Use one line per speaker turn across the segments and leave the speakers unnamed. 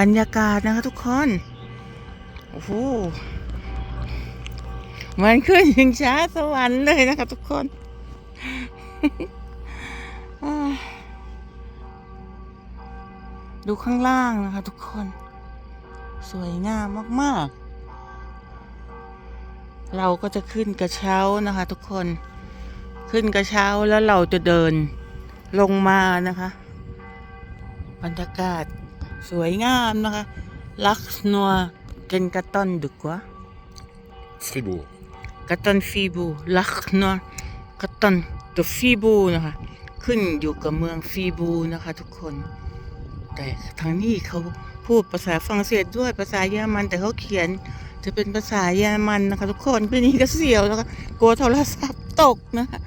บรรยากาศนะคะทุกคน โอ้โห มันขึ้นยิงช้าสวรรค์เลยนะคะทุกคน ดูข้างล่างนะคะทุกคน สวยงามมาก ๆ เราก็จะขึ้นกระเช้านะคะทุกคน ขึ้นกระเช้าแล้วเราจะเดินลงมานะคะ บรรยากาศ สวยงามนะคะ ลักซ์นัวเกนกาตอนดึกว่า
Fribourg.
กาตอนฟีบูลักซ์นัวกาตอนตัวฟีบูนะคะ ขึ้นอยู่กับเมืองฟีบูนะคะทุกคน แต่ทางนี้เขาพูดภาษาฝรั่งเศสด้วยภาษาเยอรมันแต่เขาเขียนจะเป็นภาษาเยอรมันนะคะ ทุกคนพี่นี้ก็เสียวแล้วก็กลัวโทรศัพท์ตกนะคะ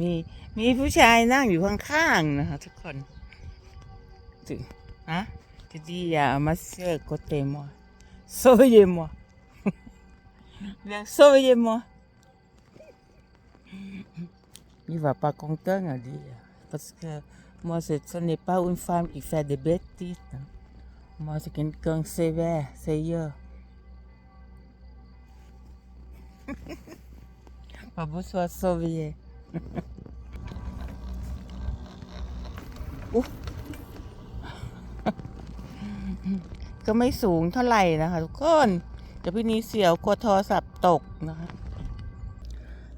มีมีผู้ชายนั่งอยู่ข้างๆนะคะทุกคนถึงฮะจะดีอ่ะมาเชื่อโกเตมัว Sauvez-moi Bien, sauvez-moi Il va pas content à dire parce que moi ce ce n'est pas une femme qui fait des bêtises hein. moi c'est quelqu'un sévère sérieux pas besoin de sauver อุ๊ย ก็ไม่สูงเท่าไหร่นะคะทุกคนเดี๋ยวพี่นี้เสียวกลัวโทรศัพท์ตกนะคะ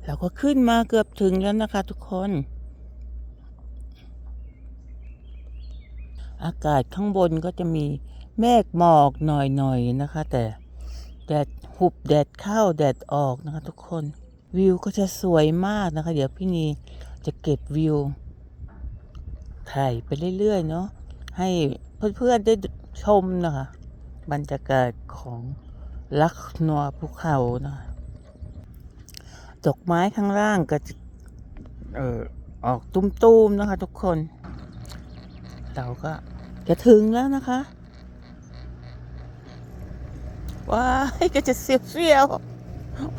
เราก็ขึ้นมาเกือบถึงแล้วนะคะทุกคน อากาศข้างบนก็จะมีเมฆหมอกหน่อยๆนะคะ แต่แดดหุบแดดเข้าแดดออกนะคะทุกคน วิวก็จะสวยมากนะคะ เดี๋ยวพี่นีจะเก็บวิวถ่ายไปเรื่อยๆเนาะให้เพื่อนๆได้ชมนะคะบรรยากาศของลักนัวภูเขานะคะดอกไม้ข้างล่างก็จะเออออกตุ้มๆนะคะ ทุกคน เราก็จะถึงแล้วนะคะว้ายก็จะเสียวเสียว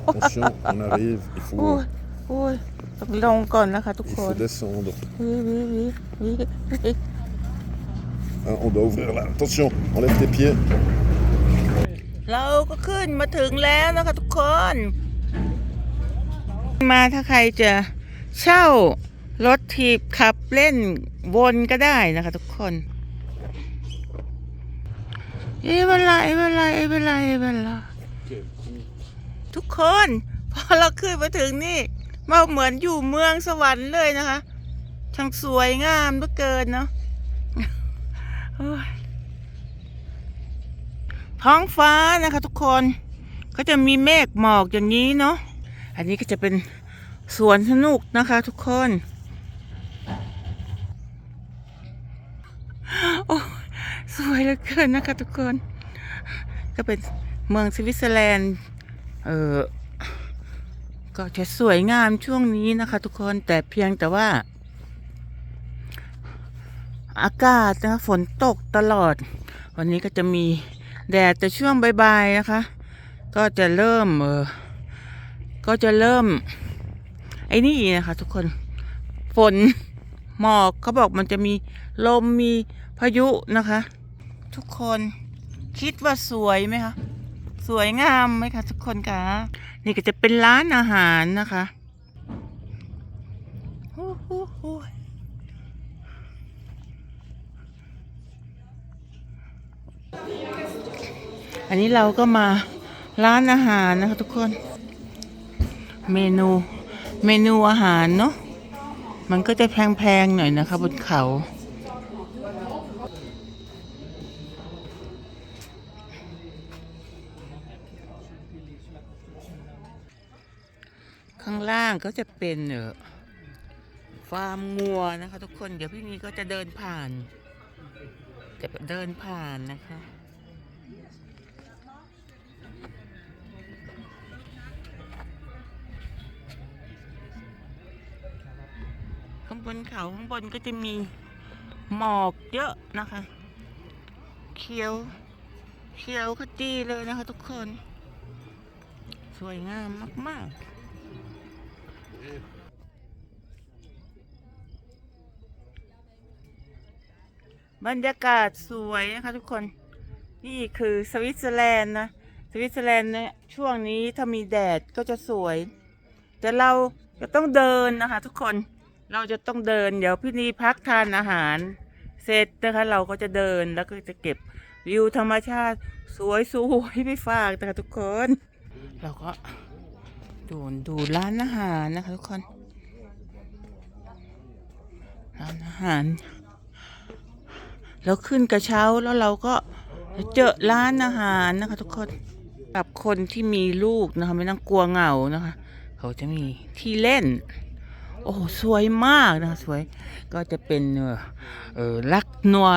Attention, on arrive, il
โอ้ย
faut,
โอ้ยต้องลงก่อนนะคะทุก
il
ค
faut
น
descendre.
วิววิววิววิววิว
Hein, on doit ouvrir là. Attention, enlève tes pieds.
เราก็ขึ้นมาถึงแล้วนะคะทุกคน มาถ้าใครจะเช่ารถถีบขับเล่นวนก็ได้นะคะทุกคน เอ้เวลาเอ้เวลาเอ้เวลาเอ้เวลา ทุกคน พอเราขึ้นมาถึงนี่มาเหมือนอยู่เมืองสวรรค์เลยนะคะช่างสวยงามเหลือเกินเนาะท้องฟ้านะคะทุกคนก็จะมีเมฆหมอกอย่างนี้เนาะอันนี้ก็จะเป็นสวนสนุกนะคะ ทุกคนโอ้สวยเหลือเกินนะคะ ทุกคน ก็เป็นเมืองสวิตเซอร์แลนด์ เออก็จะสวยงามช่วงนี้นะคะ ทุกคนแต่เพียงแต่ว่า อากาศนะฝนตกตลอด วันนี้ก็จะมีแดดแต่ช่วงบ่ายๆนะคะ ก็จะเริ่มเออก็จะเริ่ม ไอ้นี่นะคะ ทุกคนฝนหมอกเขาบอกมันจะมีลมมีพายุนะคะ ทุกคนคิดว่าสวยไหมคะ สวยงามไหมคะทุกคนคะนี่ก็จะเป็นร้านอาหารนะคะฮู้ฮู้ฮู้อันนี้เราก็มาร้านอาหารนะคะทุกคน เมนูเมนูอาหารเนาะมันก็จะแพงๆหน่อยนะคะบนเขา ข้างล่างก็จะเป็นเออฟาร์มงัวนะคะทุกคน เดี๋ยวพี่นี้ก็จะเดินผ่านจะเดินผ่านนะคะ ข้างบนเขาข้างบนก็จะมีหมอกเยอะนะคะ เขียวเขียวขจีเลยนะคะทุกคน สวยงามมาก ๆ บรรยากาศสวยนะคะทุกคน นี่คือสวิตเซอร์แลนด์นะ สวิตเซอร์แลนด์เนี่ยช่วงนี้ถ้ามีแดดก็จะสวย แต่เราจะต้องเดินนะคะ ทุกคน เราจะต้องเดิน เดี๋ยวพี่นีพักทานอาหาร เสร็จนะคะ เราก็จะเดินแล้วก็จะเก็บวิวธรรมชาติสวยสวยๆไปฝากนะคะทุกคน เราก็ ดูดูร้านอาหารนะคะทุกคน ร้านอาหาร แล้วขึ้นกระเช้าแล้วเราก็เจอร้านอาหารนะคะทุกคนกับคนที่มีลูกนะคะไม่ต้องกลัวเหงานะคะ เขาจะมีที่เล่น โอ้สวยมากนะคะสวย ก็จะเป็นเออลักนัว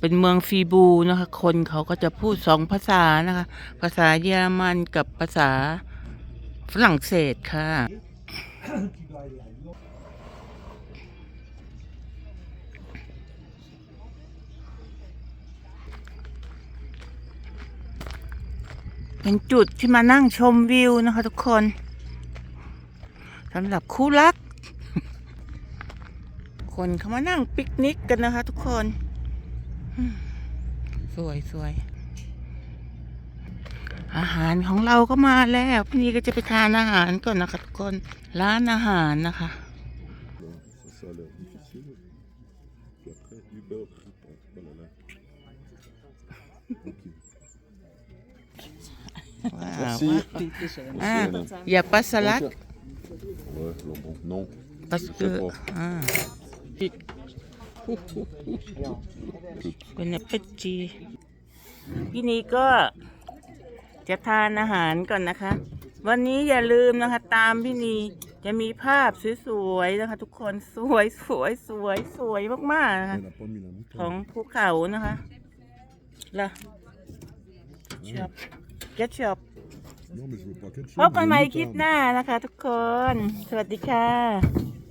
เป็นเมืองฟีบูนะคะ คนเขาก็จะพูดสองภาษานะคะ ภาษาเยอรมันกับภาษา ฝรั่งเศสค่ะ เป็นจุดที่มานั่งชมวิวนะคะทุกคนสำหรับคู่รัก คนเขามานั่งปิกนิกกันนะคะทุกคน สวยสวย อาหารของเราก็มาแล้วพี่นี่ก็จะไปทานอาหารก่อนนะคะทุกคนร้านอาหารนะคะว้าวอ่าอย่าปัสลัด
Ouais, alors bon, non.
ปัส
Je
เกอ
sais
ร์
pas.
อ่าเป็นเป็ดจีพี่นี้ก็ จะทานอาหารก่อนนะคะ วันนี้อย่าลืมนะคะ ตามพี่นีจะมีภาพสวยๆนะคะ ทุกคนสวยสวยสวยสวยมากๆนะคะของภูเขานะคะละชอปเกชอปพบกันใหม่คลิปหน้านะคะ ทุกคน สวัสดีค่ะ